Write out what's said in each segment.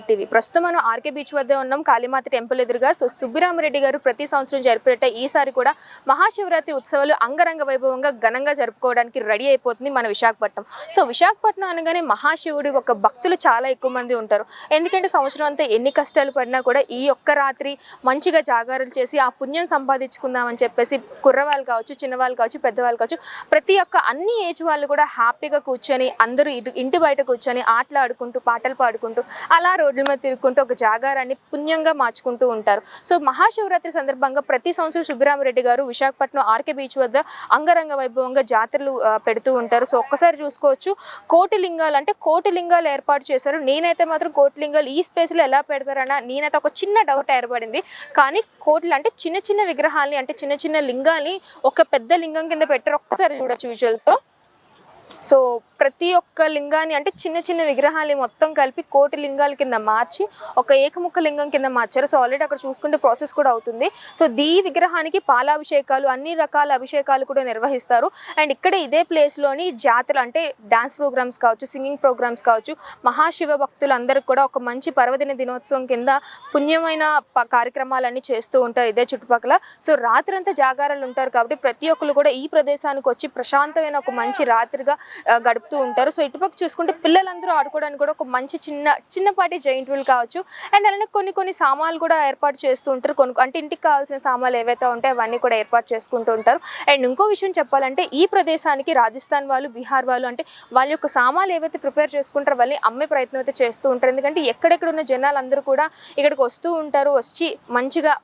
Hit TV ప్రస్తుతం మనం RK beach వద్ద ఉన్నాం. కాళీమాత టెంపుల్ ఎదురుగా సో సుబ్బిరామరెడ్డి గారు ప్రతి సంవత్సరం జరిపేట ఈసారి కూడా మహాశివరాత్రి ఉత్సవాలు అంగరంగ వైభవంగా ఘనంగా జరుపుకోవడానికి రెడీ అయిపోతుంది మన విశాఖపట్నం. సో విశాఖపట్నం అనగానే మహాశివుడి ఒక భక్తులు చాలా ఎక్కువ మంది ఉంటారు. ఎందుకంటే సంవత్సరం అంతా ఎన్ని కష్టాలు పడినా కూడా ఈ ఒక్క రాత్రి మంచిగా జాగారాలు చేసి ఆ పుణ్యం సంపాదించుకుందామని చెప్పేసి కుర్రవాళ్ళు కావచ్చు చిన్నవాళ్ళు కావచ్చు పెద్దవాళ్ళు కావచ్చు ప్రతి ఒక్క అన్ని ఏజ్ వాళ్ళు కూడా హ్యాపీగా కూర్చొని అందరూ ఇటు ఇంటి బయట కూర్చొని ఆటలు ఆడుకుంటూ పాటలు పాడుకుంటూ అలా రోడ్ల మీద తిరుగుకుంటూ ఒక జాగారాన్ని పుణ్యంగా మార్చుకుంటూ ఉంటారు. సో మహాశివరాత్రి సందర్భంగా ప్రతి సంవత్సరం సుబ్బరామరెడ్డి గారు విశాఖపట్నం ఆర్కే బీచ్ వద్ద అంగరంగ వైభవంగా జాతరలు పెడుతూ ఉంటారు. సో ఒక్కసారి చూసుకోవచ్చు. కోటి లింగాలు అంటే కోటి లింగాలు ఏర్పాటు చేశారు. నేనైతే మాత్రం కోటి లింగాలు ఈ స్పేస్లో ఎలా పెడతారన్న నేనైతే ఒక చిన్న డౌట్ ఏర్పడింది. కానీ కోట్లు అంటే చిన్న చిన్న విగ్రహాలని అంటే చిన్న చిన్న లింగాల్ని ఒక పెద్ద లింగం కింద పెట్టారు. ఒక్కసారి చూడొచ్చు విజువల్స్ సో ప్రతి ఒక్క లింగాన్ని అంటే చిన్న చిన్న విగ్రహాలు మొత్తం కలిపి కోటి లింగాల కింద మార్చి ఒక ఏకముఖ లింగం కింద మార్చారు. సో ఆల్రెడీ అక్కడ చూసుకుంటే ప్రాసెస్ కూడా అవుతుంది. సో దీ విగ్రహానికి పాలాభిషేకాలు అన్ని రకాల అభిషేకాలు కూడా నిర్వహిస్తారు. అండ్ ఇక్కడ ఇదే ప్లేస్లోని జాతర అంటే డాన్స్ ప్రోగ్రామ్స్ కావచ్చు సింగింగ్ ప్రోగ్రామ్స్ కావచ్చు మహాశివ భక్తులందరికీ కూడా ఒక మంచి పర్వదిన దినోత్సవం కింద పుణ్యమైన ప- కార్యక్రమాలన్నీ చేస్తూ ఉంటారు ఇదే చుట్టుపక్కల. సో రాత్రంతా జాగారాలు ఉంటారు కాబట్టి ప్రతి ఒక్కరు కూడా ఈ ప్రదేశానికి వచ్చి ప్రశాంతమైన ఒక మంచి రాత్రిగా గడుపు చెప్తూ ఉంటారు. సో ఇటుపక్క చూసుకుంటే పిల్లలందరూ ఆడుకోవడానికి కూడా ఒక మంచి చిన్న చిన్నపాటి జైంట్ వీల్ కావచ్చు. అండ్ అలానే కొన్ని కొన్ని సామాన్లు కూడా ఏర్పాటు చేస్తూ ఉంటారు. కొన్ని అంటే ఇంటికి కావాల్సిన సామాన్లు ఏవైతే ఉంటాయో అవన్నీ కూడా ఏర్పాటు చేసుకుంటూ ఉంటారు. అండ్ ఇంకో విషయం చెప్పాలంటే ఈ ప్రదేశానికి రాజస్థాన్ వాళ్ళు బీహార్ వాళ్ళు అంటే వాళ్ళ యొక్క సామాన్లు ఏవైతే ప్రిపేర్ చేసుకుంటారో వాళ్ళని అమ్మే ప్రయత్నం అయితే చేస్తూ ఉంటారు. ఎందుకంటే ఎక్కడెక్కడ ఉన్న జనాలందరూ కూడా ఇక్కడికి వస్తూ ఉంటారు. వచ్చి మంచిగా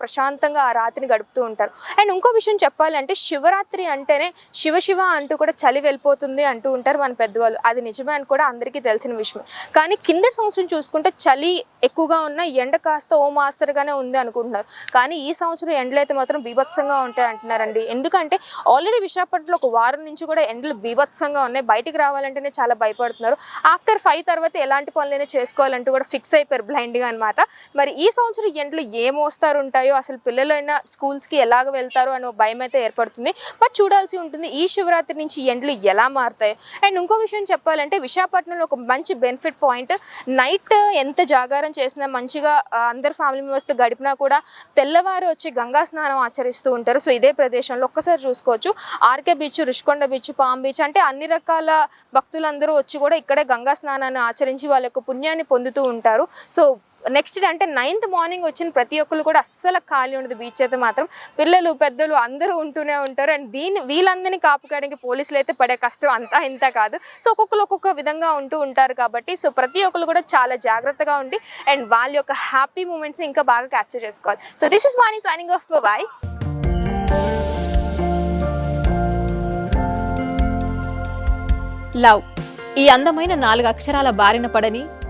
ప్రశాంతంగా ఆ రాత్రిని గడుపుతూ ఉంటారు. అండ్ ఇంకో విషయం చెప్పాలంటే శివరాత్రి అంటేనే శివ శివ అంటూ కూడా చలి వెళ్ళిపోతుంది అంటూ ఉంటారు. మన పెద్దవాళ్ళు. అది నిజమే అని కూడా అందరికీ తెలిసిన విషయం కానీ కింద సంవత్సరం చూసుకుంటే చలి ఎక్కువగా ఉన్న ఎండ కాస్త ఓ మాస్తరుగానే ఉంది అనుకుంటున్నారు. కానీ ఈ సంవత్సరం ఎండలు అయితే మాత్రం బీభత్సంగా ఉంటాయి అంటున్నారండి. ఎందుకంటే ఆల్రెడీ విశాఖపట్నంలో ఒక వారం నుంచి కూడా ఎండలు బీభత్సంగా ఉన్నాయి. బయటికి రావాలంటేనే చాలా భయపడుతున్నారు. ఆఫ్టర్ ఫైవ్ తర్వాత ఎలాంటి పనులైనా చేసుకోవాలంటూ కూడా ఫిక్స్ అయిపోయారు బ్లైండ్గా అనమాట మరి ఈ సంవత్సరం ఎండలు ఏ మోస్తారు ఉంటాయో అసలు పిల్లలైనా స్కూల్స్కి ఎలాగ వెళ్తారో అనే భయం అయితే ఏర్పడుతుంది. బట్ చూడాల్సి ఉంటుంది ఈ శివరాత్రి నుంచి ఎండలు ఎలా మారుతాయో. అండ్ ఇంకో విషయం చెప్పాలంటే విశాఖపట్నంలో ఒక మంచి బెనిఫిట్ పాయింట్ నైట్ ఎంత జాగారం చేసినా మంచిగా అందరు ఫ్యామిలీ మెంబర్స్తో గడిపినా కూడా తెల్లవారు వచ్చి గంగా స్నానం ఆచరిస్తూ ఉంటారు. సో ఇదే ప్రదేశంలో ఒక్కసారి చూసుకోవచ్చు. RK beach Rushikonda beach palm beach అంటే అన్ని రకాల భక్తులందరూ వచ్చి కూడా ఇక్కడే గంగా స్నానాన్ని ఆచరించి వాళ్ళ యొక్క పుణ్యాన్ని పొందుతూ ఉంటారు. సో నెక్స్ట్ డే అంటే నైన్త్ మార్నింగ్ వచ్చిన ప్రతి ఒక్కరు కూడా అస్సలు ఖాళీ ఉండదు. బీచ్ అయితే మాత్రం పిల్లలు పెద్దలు అందరూ ఉంటూనే ఉంటారు. అండ్ దీన్ని వీళ్ళందరినీ కాపుకోవడానికి పోలీసులు అయితే పడే కష్టం అంతా ఇంత కాదు. సో ఒక్కొక్కరు ఒక్కొక్క విధంగా ఉంటూ ఉంటారు కాబట్టి సో ప్రతి ఒక్కరు కూడా చాలా జాగ్రత్తగా ఉండి అండ్ వాళ్ళ యొక్క హ్యాపీ మూమెంట్స్ ఇంకా బాగా క్యాప్చర్ చేసుకోవాలి. So this is Vani signing off bye love. ఈ అందమైన నాలుగు అక్షరాల బారిన పడని